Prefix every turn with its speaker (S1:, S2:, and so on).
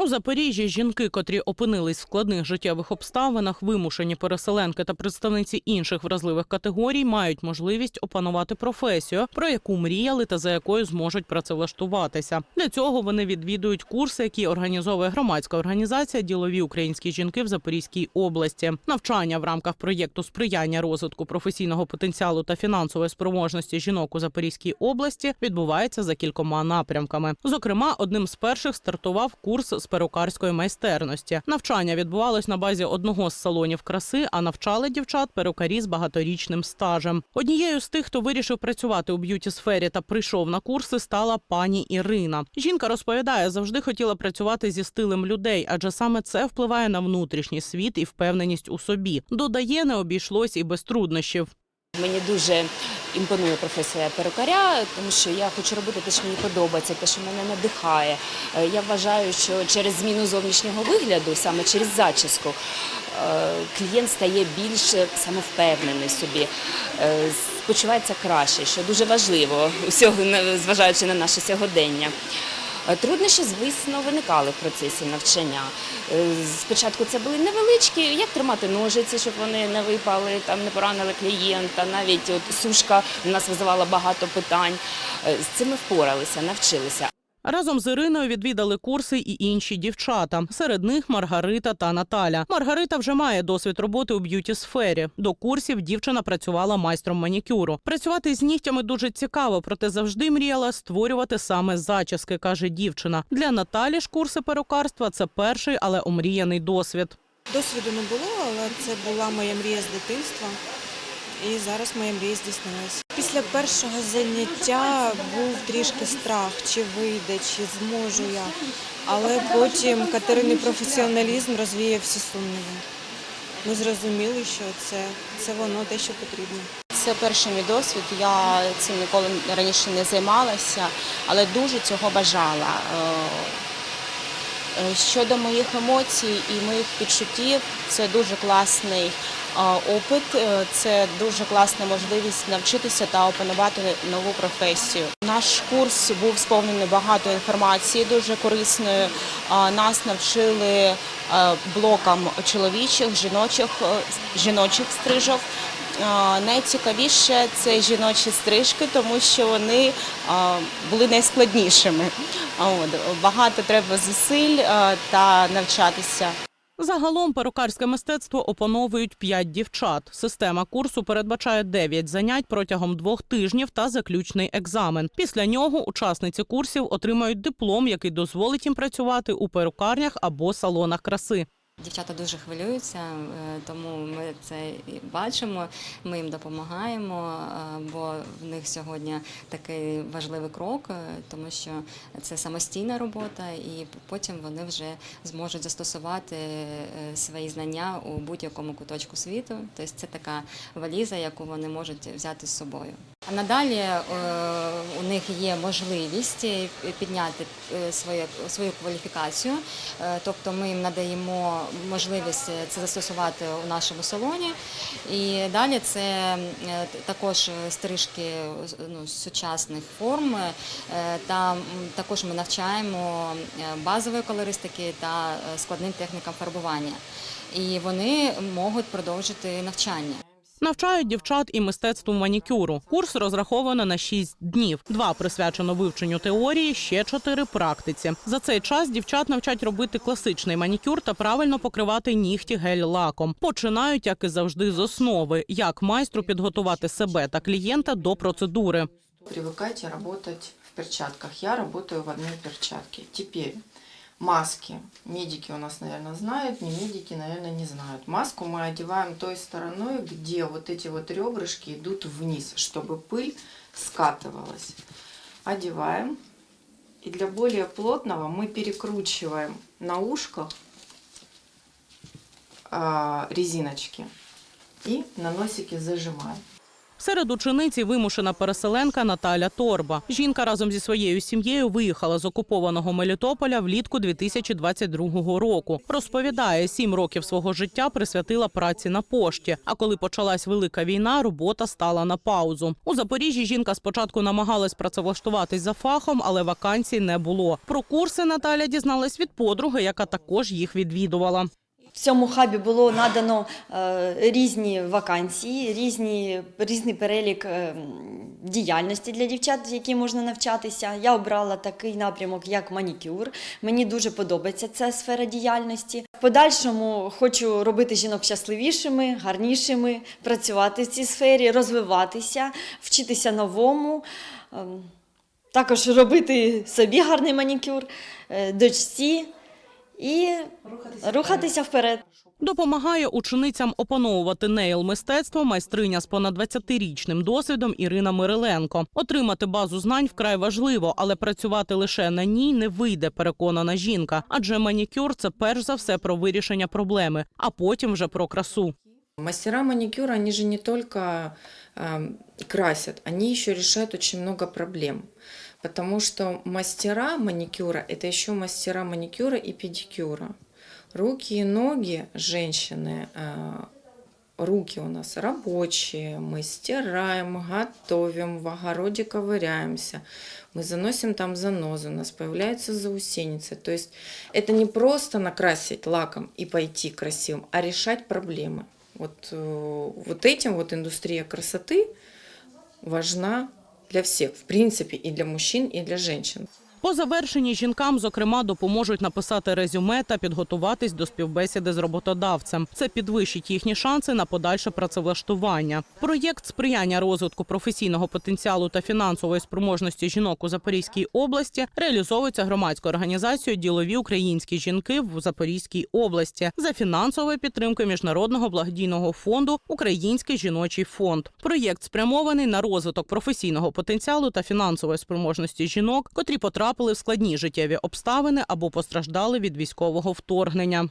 S1: У Запоріжжі жінки, котрі опинились в складних життєвих обставинах, вимушені переселенки та представниці інших вразливих категорій, мають можливість опанувати професію, про яку мріяли та за якою зможуть працевлаштуватися. Для цього вони відвідують курси, які організовує громадська організація Ділові українські жінки в Запорізькій області. Навчання в рамках проєкту сприяння розвитку професійного потенціалу та фінансової спроможності жінок у Запорізькій області відбувається за кількома напрямками. Зокрема, одним з перших стартував курс з перукарської майстерності. Навчання відбувалось на базі одного з салонів краси, а навчали дівчат перукарі з багаторічним стажем. Однією з тих, хто вирішив працювати у б'юті сфері та прийшов на курси, стала пані Ірина. Жінка розповідає, завжди хотіла працювати зі стилем людей, адже саме це впливає на внутрішній світ і впевненість у собі. Додає, не обійшлось і без труднощів.
S2: Мені дуже імпонує професія перукаря, тому що я хочу робити те, що мені подобається, те, що мене надихає. Е, Я вважаю, що через зміну зовнішнього вигляду, саме через зачіску, е, клієнт стає більш самовпевнений собі, е, почувається краще, що дуже важливо, зважаючи на наше сьогодення. Е, Труднощі, звісно, виникали в процесі навчання. Е, Спочатку це були невеличкі, як тримати ножиці, щоб вони не випали, там не поранили клієнта. Навіть от сушка в нас визивала багато питань. Е, З цим ми впоралися, навчилися.
S1: Разом з Іриною відвідали курси і інші дівчата. Серед них Маргарита та Наталя. Маргарита вже має досвід роботи у б'юті сфері. До курсів дівчина працювала майстром манікюру. Працювати з нігтями дуже цікаво, проте завжди мріяла створювати саме зачіски, каже дівчина. Для Наталі ж курси перукарства це перший, але омріяний досвід.
S3: Досвіду не було, але це була моя мрія з дитинства. І зараз моя мрія здійснилась. Після першого заняття був трішки страх, чи вийде, чи зможу я. Але потім катериний професіоналізм розвіяв всі сумніви. Ми зрозуміли, що це, це воно те, що потрібно.
S4: Це перший мій досвід. Я цим ніколи раніше не займалася, але дуже цього бажала. Е, Щодо моїх емоцій і моїх відчуттів, це дуже класний опит, е, це дуже класна можливість навчитися та опанувати нову професію. Наш курс був сповнений багато інформації, дуже корисною. Нас навчили е, блокам чоловічих, жіночих, жіночих стрижок. Найцікавіше це жіночі стрижки, тому що вони були найскладнішими. Багато треба зусиль та навчатися.
S1: Загалом перукарське мистецтво опановують п'ять дівчат. Система курсу передбачає 9 занять протягом двох тижнів та заключний екзамен. Після нього учасниці курсів отримають диплом, який дозволить їм працювати у перукарнях або салонах краси.
S5: Дівчата дуже хвилюються, е, тому ми це бачимо. Ми їм допомагаємо, е, бо в них сьогодні такий важливий крок, е, тому що це самостійна робота, і потім вони вже зможуть застосувати свої знання у будь-якому куточку світу. Тобто це така валіза, яку вони можуть взяти з собою. Надалі е, у них є можливість е, підняти е, свою кваліфікацію, тобто ми їм надаємо можливість це застосувати у нашому салоні. І далі це також стрижки ну, сучасних форм, та також ми навчаємо базової колористики та складним технікам фарбування. І вони можуть продовжити навчання.
S1: Навчають дівчат і мистецтву манікюру. Курс розраховано на 6 днів. Два присвячено вивченню теорії, ще чотири практиці. За цей час дівчат навчать робити класичний манікюр та правильно покривати нігті гель-лаком. Починають, як і завжди, з основи, як майстру підготувати себе та клієнта до процедури.
S6: Привыкайте работать в перчатках. Я работаю в одной перчатке. Теперь маски. Медики у нас, наверное, знают, не медики, наверное, не знают. Маску мы одеваем той стороной, где вот эти вот ребрышки идут вниз, чтобы пыль скатывалась. Одеваем. И для более плотного мы перекручиваем на ушках а, резиночки и на носике зажимаем.
S1: Серед учениці вимушена переселенка Наталя Торба. Жінка разом зі своєю сім'єю виїхала з окупованого Мелітополя влітку 2022 року. Розповідає, сім років свого життя присвятила праці на пошті. А коли почалась велика війна, робота стала на паузу. У Запоріжжі жінка спочатку намагалась працевлаштуватись за фахом, але вакансій не було. Про курси Наталя дізналась від подруги, яка також їх відвідувала.
S7: В цьому хабі було надано е, різні вакансії, різні, різний перелік е, діяльності для дівчат, які можна навчатися. Я обрала такий напрямок, як манікюр. Мені дуже подобається ця сфера діяльності. В подальшому хочу робити жінок щасливішими, гарнішими, працювати в цій сфері, розвиватися, вчитися новому. ем, також робити собі гарний манікюр, е, дочці і рухатися рухатися вперед.
S1: Допомагає ученицям опановувати нейл мистецтво майстриня з понад 20-річним досвідом Ірина Мириленко. Отримати базу знань вкрай важливо, але працювати лише на ній не вийде, переконана жінка. Адже манікюр це перш за все про вирішення проблеми, а потім вже про красу.
S6: Мастера маникюра, они же не только э, красят, они еще решают очень много проблем. Потому что мастера маникюра – это еще мастера маникюра и педикюра. Руки и ноги женщины, э, руки у нас рабочие, мы стираем, готовим, в огороде ковыряемся, мы заносим там занозы, у нас появляются заусеницы. То есть это не просто накрасить лаком и пойти красивым, а решать проблемы. Вот, э, вот этим вот индустрия красоты важна для всех, в принципе, и для мужчин, и для женщин.
S1: По завершенні жінкам, зокрема, допоможуть написати резюме та підготуватись до співбесіди з роботодавцем. Це підвищить їхні шанси на подальше працевлаштування. Проєкт сприяння розвитку професійного потенціалу та фінансової спроможності жінок у Запорізькій області реалізовується громадською організацією Ділові українські жінки в Запорізькій області за фінансової підтримки міжнародного благодійного фонду Український жіночий фонд. Проєкт спрямований на розвиток професійного потенціалу та фінансової спроможності жінок, котрі потрапили в складні життєві обставини або постраждали від військового вторгнення.